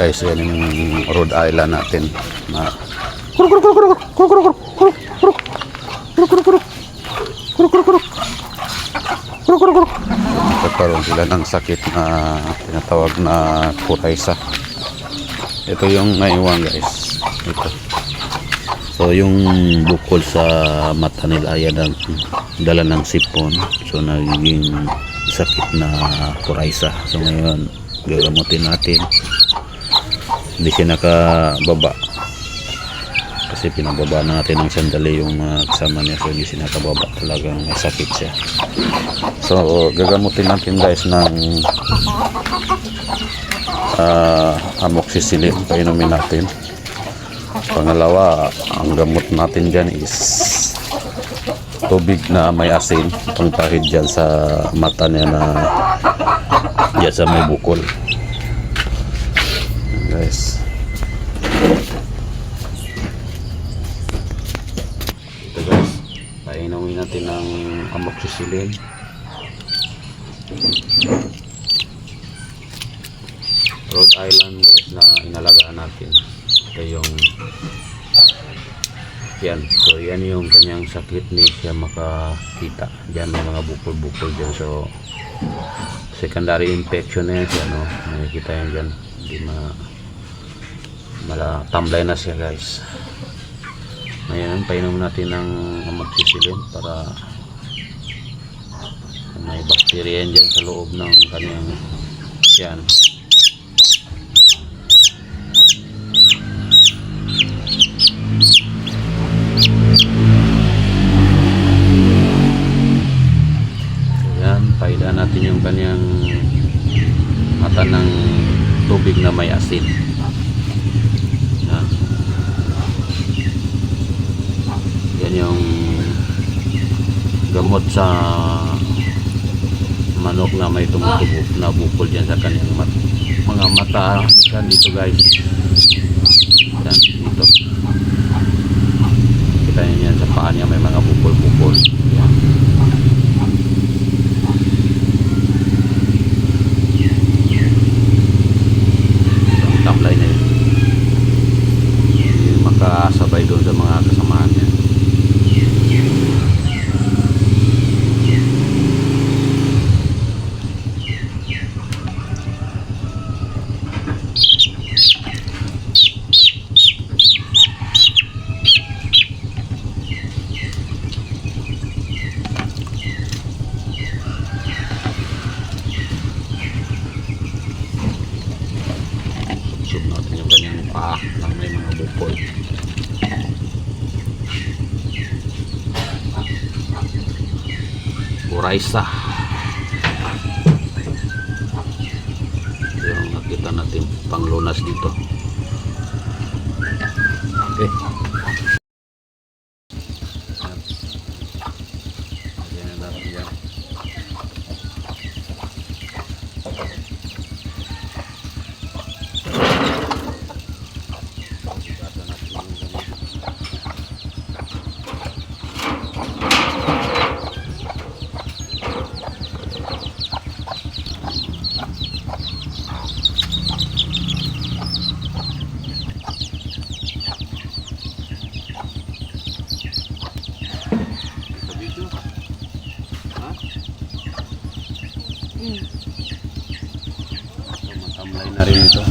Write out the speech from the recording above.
Guys, yan yung Rhode Island natin. Na Nagkaroon sila ng sakit na tinatawag na kuraysa. Ito yung naiwan guys. Ito. So yung bukol sa mata nila yan ang dala ng sipon. So nagiging sakit na kuraysa. So ngayon gagamutin natin. Hindi siya nakababa. Kasi pinababa na natin ng sandali yung mga kasama niya. So hindi siya nakababa. Talagang sakit siya. So gagamutin natin guys ng uh, amoxicillin. Painumin natin. Pangalawa, ang gamot natin dyan is tubig na may asin. Pangtahid dyan sa mata niya na dyan sa may bukol. Guys. Ito guys, painumin natin ng amoxicillin. Rhode Island guys na inalagaan natin. Ito yung yan. So yan yung kanyang sakit ni siya makakita. Diyan may mga bukol-bukol dyan. So secondary infection na yan siya. No? Nakikita yan dyan. Hindi ma mala tamlay na siya guys. Ngayon, painom natin ng amoxicillin para may bacteria yan dyan sa loob ng kanyang yan. Yan, paida natin yung kanyang mata ng tubig na may asin. Yan. Yan yung gamot sa manok na may tumutubo na bukol dyan sa kanyang mat mga mata. Yan dito guys. Yan dito kita nyo yan sa paa niya may mga bukol-bukol yan ang tamlay na yun Hindi makasabay doon sa mga kasamaan niya Subsub natin yung kanyang paa na may mga bukol. Uraisa. Yung nakita natin panglunas dito. Okay. Ayan na natin yan. Sigado natin yung ganito. Sa video? Ha? So, matamlay na rin ito.